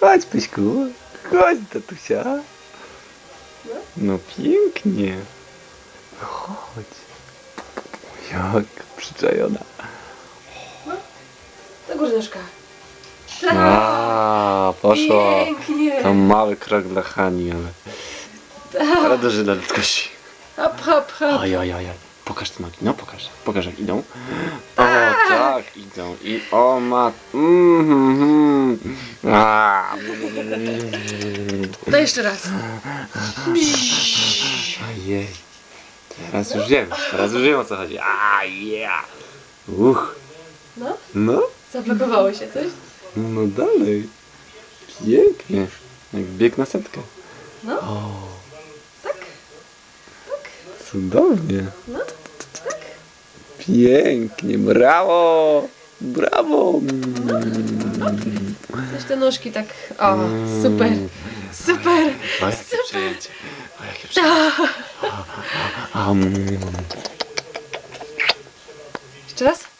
Chodź, Pyśku. Chodź, tatusia. No pięknie. Chodź. Jak przyczajona. Do góry nóżka. A, poszło. Pięknie. To mały krok dla Hani, ale, Tak. ale duży dla ludzkości. Hop, hop, hop. Oj, oj, oj, oj. Pokaż te nogi, no pokaż, pokaż jak idą. O, tak, idą. I o ma... Mm, mm, mm. To jeszcze raz. Ojej. Teraz już wiem, teraz już wiem o co chodzi. A, yeah. Uch. No, No, zablokowało się coś. no dalej. Pięknie. Jak bieg na setkę. No, O, tak. cudownie. No, tak. Pięknie, brawo! Brawo! Też te nóżki tak. O, super. Super. O, jakie przejęcie. O, jakie. A, mm. Jeszcze raz.